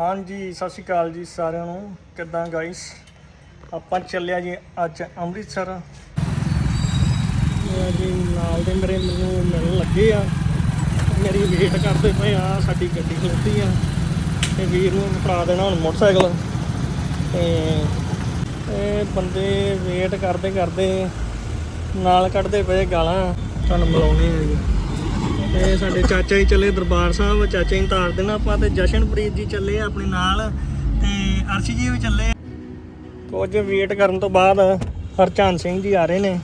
ਹਾਂਜੀ, ਸਤਿ ਸ਼੍ਰੀ ਅਕਾਲ ਜੀ ਸਾਰਿਆਂ ਨੂੰ। ਕਿੱਦਾਂ ਗਾਇਸ ਆਪਾਂ ਚੱਲਿਆ ਜੀ ਅੱਜ ਅੰਮ੍ਰਿਤਸਰ। ਜੀ ਨਾਲ ਦੇ ਮੇਰੇ ਮੈਨੂੰ ਮਿਲਣ ਲੱਗੇ ਆ। ਮੇਰੀ ਵੇਟ ਕਰਦੇ ਪਏ ਆ, ਸਾਡੀ ਗੱਡੀ ਖਲੋਤੀ ਆ। ਤੇ ਵੀਰ ਨੂੰ ਉਤਰਾ ਦੇਣਾ ਹੁਣ ਮੋਟਰਸਾਈਕਲ। ਤੇ ਇਹ ਬੰਦੇ ਵੇਟ ਕਰਦੇ ਕਰਦੇ ਨਾਲ ਕੱਢਦੇ ਪਏ ਗਾਲਾਂ। ਤੁਹਾਨੂੰ ਮਿਲਾਉਣੀ ਹੈ ਜੀ। ਤੇ ਸਾਡੇ ਚਾਚਾ ਜੀ ਚੱਲੇ ਦਰਬਾਰ ਸਾਹਿਬ ਚਾਚਾ ਜੀ ਤਾਰ ਦੇਣਾ ਆਪਾਂ ਤੇ ਜਸ਼ਨਪ੍ਰੀਤ ਜੀ ਚੱਲੇ ਆ ਆਪਣੇ ਨਾਲ ਤੇ ਅਰਸ਼ ਜੀ ਵੀ ਚੱਲੇ। ਕੁਝ ਵੇਟ ਕਰਨ ਤੋਂ ਬਾਅਦ ਹਰਚੰਦ ਸਿੰਘ ਜੀ ਆ ਰਹੇ ਨੇ।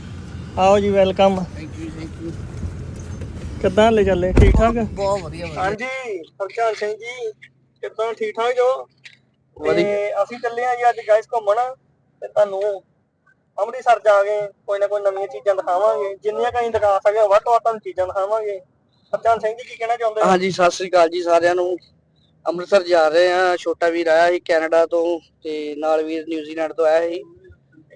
ਆਓ ਜੀ welcome thank you thank you ਕਿੱਦਾਂ ਲੈ ਚੱਲੇ? ਠੀਕ ਠਾਕ? ਬਹੁਤ ਵਧੀਆ ਵਧੀਆ। ਹਾਂਜੀ ਹਰਚੰਦ ਸਿੰਘ ਜੀ ਕਿੱਦਾਂ? ਠੀਕ ਠਾਕ ਜੋ? ਤੇ ਅਸੀਂ ਚੱਲੇ ਆ ਜੀ ਅੱਜ ਗਾਇਸ ਘੁੰਮਣ। ਤੇ ਤੁਹਾਨੂੰ ਅੰਮ੍ਰਿਤਸਰ ਜਾ ਕੇ ਕੋਈ ਨਾ ਕੋਈ ਨਵੀਆਂ ਚੀਜ਼ਾਂ ਦਿਖਾਵਾਂਗੇ। ਜਿੰਨੀਆਂ ਕਹੀਂ ਦਿਖਾ ਸਕੇ ਵੱਧ ਤੋਂ ਵੱਧ ਤੁਹਾਨੂੰ ਚੀਜ਼ਾਂ ਦਿਖਾਵਾਂਗੇ। ਹਰਚੰਦ ਸਿੰਘ ਜੀ ਕੀ ਕਹਿਣਾ ਚਾਹੁੰਦੇ ਹੋ? ਹਾਂਜੀ ਸਤਿ ਸ੍ਰੀ ਅਕਾਲ ਜੀ ਸਾਰਿਆਂ ਨੂੰ। ਅੰਮ੍ਰਿਤਸਰ ਜਾ ਰਹੇ ਆ ਛੋਟਾ ਵੀਰ ਆਇਆ ਸੀ ਕੈਨੇਡਾ ਤੋਂ ਤੇ ਨਾਲ ਵੀਰ ਨਿਊਜ਼ੀਲੈਂਡ ਤੋਂ ਆਇਆ ਸੀ।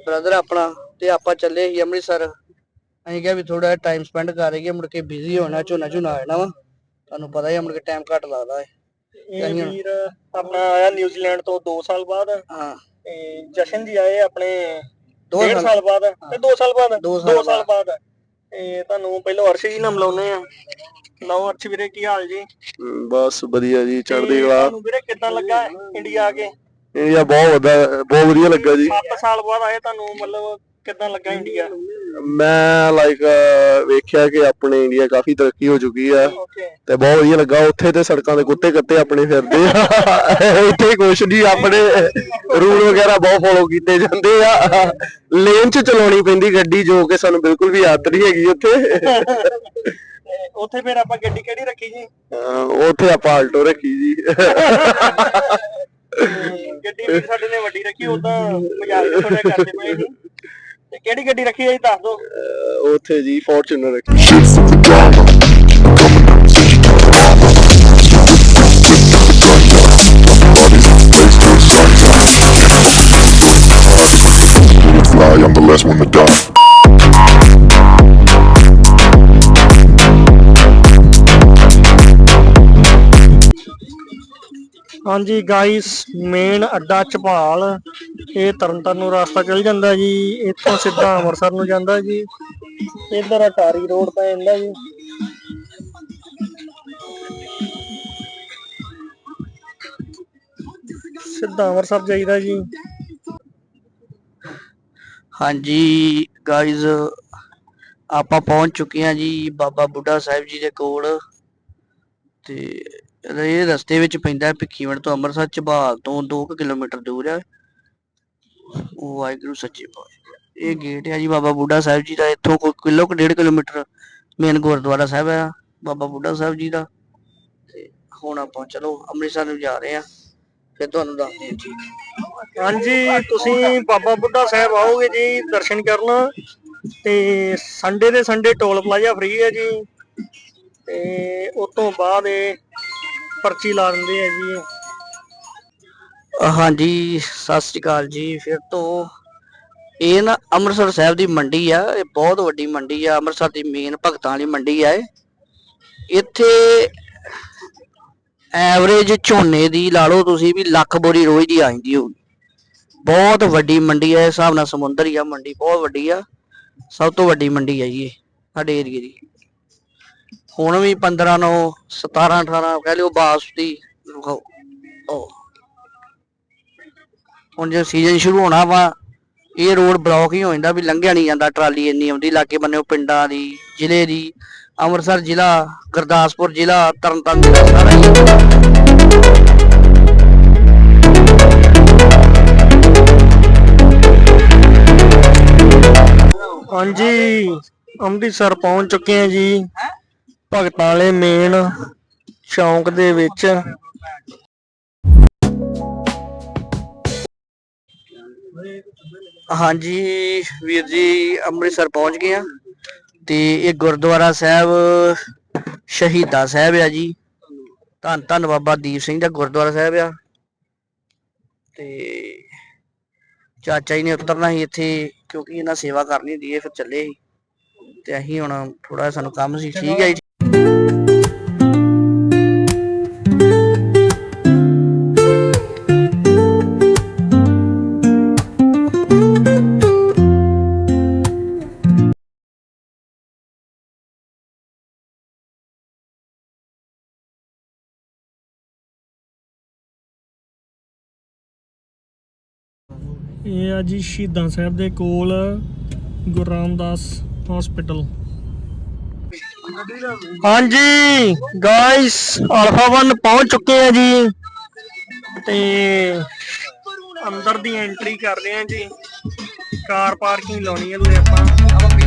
ਬ੍ਰਦਰ ਆਪਣਾ ਤੇ ਆਪਾਂ ਚੱਲੇ ਸੀ ਅੰਮ੍ਰਿਤਸਰ। ਅਸੀਂ ਕਿਹਾ ਵੀ ਥੋੜਾ ਟਾਈਮ ਸਪੈਂਡ ਕਰਾਂਗੇ ਮੁੜ ਕੇ ਬਿਜ਼ੀ ਹੋਣਾ ਝੋਨਾ ਝੋਨਾ ਆ ਜਾਣਾ ਵਾ। ਤੁਹਾਨੂੰ ਪਤਾ ਹੀ ਆ ਮੁੜ ਕੇ ਟਾਈਮ ਘੱਟ ਲੱਗਦਾ ਹੈ। ਇਹ ਵੀਰ ਆਪਣਾ ਆਇਆ ਨਿਊਜ਼ੀਲੈਂਡ ਤੋਂ 2 ਸਾਲ ਬਾਅਦ। ਹਾਂ। ਤੇ ਜਸ਼ਨ ਜੀ ਆਏ ਆਪਣੇ ਦੋ 1.5 ਸਾਲ। ਬਾਅਦ ਤੇ 2 ਸਾਲ ਬਾਅਦ। ਦੋ ਸਾਲ 2 ਸਾਲ ਬਾਅਦ। ਤੇ ਤੁਹਾਨੂੰ ਪਹਿਲਾਂ ਅਰਸ਼ ਜੀ ਨਾਲ ਮਿਲਾਉਨੇ ਆ ਲਓ ਅਰਸ਼ ਵੀਰੇ ਕੀ ਹਾਲ ਜੀ? ਬਸ ਵਧੀਆ ਜੀ ਚੜ੍ਹਦੀ ਕਲਾ। ਤੁਹਾਨੂੰ ਵੀਰੇ ਕਿੱਦਾਂ ਲੱਗਾ ਇੰਡੀਆ ਆ ਕੇ ਇੰਡੀਆ ਬਹੁਤ ਵਧੀਆ ਬਹੁਤ ਵਧੀਆ ਲੱਗਾ ਜੀ। 7 ਸਾਲ ਬਾਅਦ ਆਏ ਤੁਹਾਨੂੰ ਮਤਲਬ ਕਿੱਦਾਂ ਲੱਗਾ ਇੰਡੀਆ? ਮੈਂ ਲਾਈਕ ਵੇਖਿਆ ਕਿ ਆਪਣੇ ਇੰਡੀਆ ਕਾਫੀ ਤਰੱਕੀ ਹੋ ਚੁੱਕੀ ਆ। ਤੇ ਬਹੁਤ ਵਧੀਆ ਲੱਗਾ ਉੱਥੇ ਤੇ ਸੜਕਾਂ ਦੇ ਕੁੱਤੇ ਕੱਤੇ ਆਪਣੇ ਫਿਰਦੇ ਆ। ਇੱਥੇ ਕੁਛ ਨਹੀਂ ਆਪਣੇ ਰੂਲ ਵਗੈਰਾ ਬਹੁਤ ਫੋਲੋ ਕੀਤੇ ਜਾਂਦੇ ਆ। ਲੇਨ 'ਚ ਚਲਾਉਣੀ ਪੈਂਦੀ ਗੱਡੀ ਜੋ ਕਿ ਸਾਨੂੰ ਬਿਲਕੁਲ ਵੀ ਆਦਤ ਨਹੀਂ ਹੈਗੀ ਉੱਥੇ। ਉੱਥੇ ਫਿਰ ਆਪਾਂ ਗੱਡੀ ਕਿਹੜੀ ਰੱਖੀ ਜੀ? ਉੱਥੇ ਆਪਾਂ ਆਲਟੋ ਰੱਖੀ ਜੀ। ਗੱਡੀ ਵੀ ਸਾਡੇ ਨੇ ਵੱਡੀ ਰੱਖੀ ਉਦਾਂ ਮਜ਼ਾਕ ਥੋੜਾ ਕਰਦੇ ਪਏ ਸੀ ਤੇ ਕਿਹੜੀ ਗੱਡੀ ਰੱਖੀ ਹੈ ਜੀ ਦੱਸ ਦਿਓ ਅਹ ਉੱਥੇ ਜੀ ਫੋਰਚੂਨਰ ਰੱਖੀ fly, I'm the last one to die. ਹਾਂਜੀ ਗਾਇਸ ਮੇਨ ਅੱਡਾ ਚਪਾਲ ਇਹ ਤਰਨਤਾਰਨ ਨੂੰ ਰਸਤਾ ਚੱਲ ਜਾਂਦਾ ਜੀ, ਇੱਥੋਂ ਸਿੱਧਾ ਅੰਮ੍ਰਿਤਸਰ ਨੂੰ ਜਾਂਦਾ ਜੀ, ਇੱਧਰ ਅਟਾਰੀ ਰੋਡ ਪੈ ਜਾਂਦਾ ਜੀ। ਸਿੱਧਾ ਅੰਮ੍ਰਿਤਸਰ ਜਾਈਦਾ ਜੀ। ਹਾਂਜੀ ਗਾਇਜ਼ ਆਪਾਂ ਪਹੁੰਚ ਚੁੱਕੇ ਹਾਂ ਜੀ ਬਾਬਾ ਬੁੱਢਾ ਸਾਹਿਬ ਜੀ ਦੇ ਕੋਲ। ਤੇ ਇਹ ਰਸਤੇ ਵਿੱਚ ਪੈਂਦਾ ਹੈ ਭਿੱਖੀਵਿੰਡ ਤੋਂ ਅੰਮ੍ਰਿਤਸਰ ਝਬਾਲ ਤੋਂ 2 ਕਿਲੋਮੀਟਰ ਦੂਰ ਹੈ ਵਾਹਿਗੁਰੂ ਸੱਚੇ ਪਾਤਸ਼ਾਹ। ਇਹ ਗੇਟ ਹੈ ਜੀ ਬਾਬਾ ਬੁੱਢਾ ਸਾਹਿਬ ਜੀ ਦਾ, ਇੱਥੋਂ ਕੋਈ ਕਿਲੋ ਕੁ ਡੇਢ ਕਿਲੋਮੀਟਰ ਮੇਨ ਗੁਰਦੁਆਰਾ ਸਾਹਿਬ ਹੈ ਬਾਬਾ ਬੁੱਢਾ ਸਾਹਿਬ ਜੀ ਦਾ। ਤੇ ਹੁਣ ਆਪਾਂ ਚਲੋ ਅੰਮ੍ਰਿਤਸਰ ਨੂੰ ਜਾ ਰਹੇ ਆ, ਫਿਰ ਤੁਹਾਨੂੰ ਦੱਸਦੇ ਹਾਂ ਜੀ। ਹਾਂਜੀ, ਤੁਸੀਂ ਬਾਬਾ ਬੁੱਢਾ ਸਾਹਿਬ ਆਓਗੇ ਜੀ ਦਰਸ਼ਨ ਕਰਨ, ਤੇ ਸੰਡੇ ਦੇ ਸੰਡੇ ਟੋਲ ਪਲਾਜ਼ਾ ਫ੍ਰੀ ਹੈ ਜੀ। ਤੇ ਉਸ ਤੋਂ ਬਾਅਦ ਇਹ ਪਰਚੀ ਲਾ ਦਿੰਦੇ ਆ ਜੀ। ਹਾਂਜੀ, ਸਤਿ ਸ੍ਰੀ ਅਕਾਲ ਜੀ। ਫਿਰ ਤੋਂ ਇਹ ਨਾ ਅੰਮ੍ਰਿਤਸਰ ਸਾਹਿਬ ਦੀ ਮੰਡੀ ਆ, ਇਹ ਬਹੁਤ ਵੱਡੀ ਮੰਡੀ ਆ, ਅੰਮ੍ਰਿਤਸਰ ਦੀ ਮੇਨ ਭਗਤਾਂ ਵਾਲੀ ਮੰਡੀ ਆ ਇਹ। ਇੱਥੇ ਐਵਰੇਜ ਝੋਨੇ ਦੀ ਲਾ ਲਓ ਤੁਸੀਂ ਵੀ ਲੱਖ ਬੋਰੀ ਰੋਜ਼ ਦੀ ਆ ਜਾਂਦੀ ਹੋਊਗੀ। ਬਹੁਤ ਵੱਡੀ ਮੰਡੀ ਆ ਇਸ ਹਿਸਾਬ ਨਾਲ ਸਮੁੰਦਰ ਹੀ ਆ, ਮੰਡੀ ਬਹੁਤ ਵੱਡੀ ਆ। ਸਭ ਤੋਂ ਵੱਡੀ ਮੰਡੀ ਆ ਜੀ ਇਹ, ਸਾਡੇ ਏਰੀਏ ਦੀ। ਹੁਣ ਵੀ 15 ਨੂੰ 17 18 ਕਹਿ ਲਿਓ ਬਾਸਮਤੀ ਵਿਖਾਓ। ਉਹ ਹੁਣ ਜੇ ਸੀਜ਼ਨ ਸ਼ੁਰੂ ਹੋਣਾ ਵਾ ਇਹ ਰੋਡ ਬਲੌਕ ਹੀ ਹੋ ਜਾਂਦਾ ਵੀ ਲੰਘਿਆ ਨਹੀਂ ਜਾਂਦਾ ਟਰਾਲੀ ਇੰਨੀ ਆਉਂਦੀ ਲਾਗੇ ਬੰਨੇ ਪਿੰਡਾਂ ਦੀ ਜ਼ਿਲ੍ਹੇ ਦੀ ਅੰਮ੍ਰਿਤਸਰ ਜ਼ਿਲ੍ਹਾ ਗੁਰਦਾਸਪੁਰ ਜ਼ਿਲ੍ਹਾ ਤਰਨਤਾਰਨ ਜ਼ਿਲ੍ਹਾ ਸਾਰਾ ਹੀ ਹਾਂਜੀ ਅੰਮ੍ਰਿਤਸਰ ਪਹੁੰਚ ਚੁੱਕੇ ਆ ਜੀ। ਭਗਤਾਂ ਵਾਲੇ ਮੇਨ ਚੌਂਕ ਦੇ ਵਿੱਚ। ਹਾਂਜੀ, ਵੀਰ ਜੀ, ਅੰਮ੍ਰਿਤਸਰ ਪਹੁੰਚ ਗਏ ਆ ਤੇ ਇਹ ਗੁਰਦੁਆਰਾ ਸਾਹਿਬ ਸ਼ਹੀਦਾ ਸਾਹਿਬ ਆ ਜੀ। ਧੰਨ ਧੰਨ ਬਾਬਾ ਦੀਪ ਸਿੰਘ ਦਾ ਗੁਰਦੁਆਰਾ ਸਾਹਿਬ ਆ। ਤੇ ਚਾਚਾ ਜੀ ਨੇ ਉਤਰਨਾ ਸੀ ਇੱਥੇ, ਕਿਉਂਕਿ ਇਹਨਾਂ ਸੇਵਾ ਕਰਨੀ ਹੁੰਦੀ ਹੈ, ਫਿਰ ਚੱਲੇ ਸੀ। ਤੇ ਅਸੀਂ ਹੁਣ ਥੋੜਾ ਸਾਨੂੰ ਕੰਮ ਸੀ, ਠੀਕ ਹੈ ਜੀ। ਇਹ ਆ ਜੀ ਸ਼ਹੀਦਾਂ ਸਾਹਿਬ ਦੇ ਕੋਲ, ਗੁਰੂ ਰਾਮਦਾਸ ਹਸਪੀਟਲ ਹਾਂਜੀ ਗਾਇਸ ਅਲਫਾ 1 ਪਹੁੰਚ ਚੁੱਕੇ ਆ ਜੀ। ਤੇ ਅੰਦਰ ਦੀ ਐਂਟਰੀ ਕਰ ਰਹੇ ਆ ਜੀ। ਕਾਰ ਪਾਰਕਿੰਗ ਲਾਉਣੀ ਹੈ ਲੈ ਆਪਾਂ।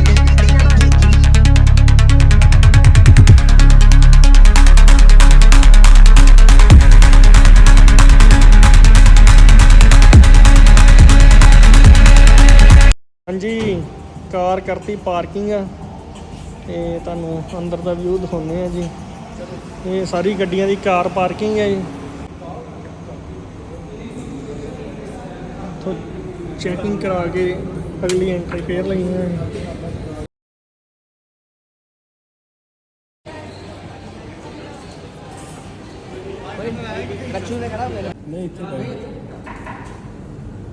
ਹਾਂਜੀ ਕਾਰ ਕਰਤੀ ਪਾਰਕਿੰਗ ਆ। ਤੇ ਤੁਹਾਨੂੰ ਅੰਦਰ ਦਾ ਵਿਊ ਦਿਖਾਉਂਦੇ ਆ ਜੀ। ਇਹ ਸਾਰੀ ਗੱਡੀਆਂ ਦੀ ਕਾਰ ਪਾਰਕਿੰਗ ਹੈ ਜੀ। ਤੋਂ ਚੈਕਿੰਗ ਕਰਾ ਕੇ ਅਗਲੀ ਐਂਟਰੀ ਫੇਰ ਲਈ ਹੈ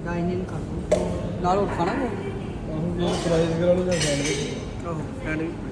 ਡਾਈਨਿੰਗ ਕਰ ਦੋ ਨਾਲ ਹੋਰ ਖਾਣਾ ਹੈ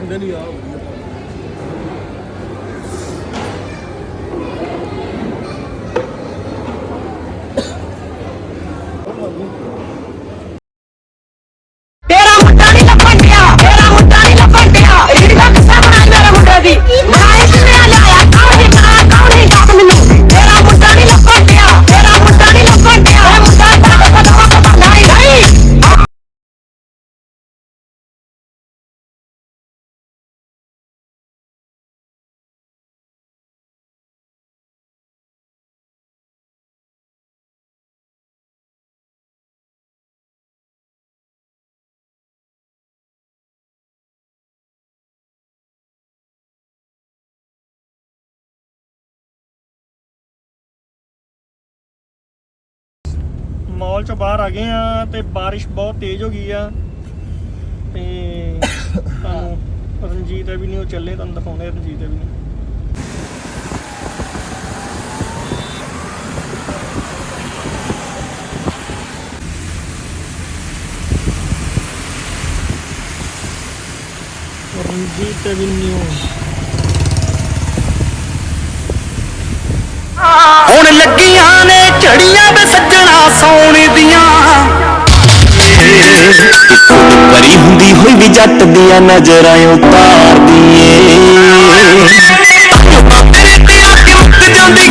ਤੇਰਾ ਮਾਲ ਚੋਂ ਬਾਹਰ ਆ ਗਏ ਆ ਤੇ ਬਾਰਿਸ਼ ਬਹੁਤ ਤੇਜ਼ ਹੋ ਗਈ ਆ। ਤੇ ਤੁਹਾਨੂੰ ਰਣਜੀਤ ਵੀ ਨਹੀਂ, ਉਹ ਚੱਲੇ, ਤੁਹਾਨੂੰ ਦਿਖਾਉਂਦੇ ਰਣਜੀਤ ਵੀ ਨਹੀਂ। ਰਣਜੀਤ ਐਵੀਨਿਊ ਹੁਣ ਲੱਗੀਆਂ ਨੇ ਝੜੀਆਂ ਵੇ ਸੱਜਣਾ ਸੌਣ ਦੀਆਂ। ਪਰੀ ਹੁੰਦੀ ਹੋਈ ਵੀ ਜੱਟ ਦੀਆਂ ਨਜ਼ਰਾਂ ਉਤਾਰਦੀ ਏ। ਤੇਰੇ ਤੇ ਆ ਕੇ ਮੁੱਕ ਜਾਂਦੀ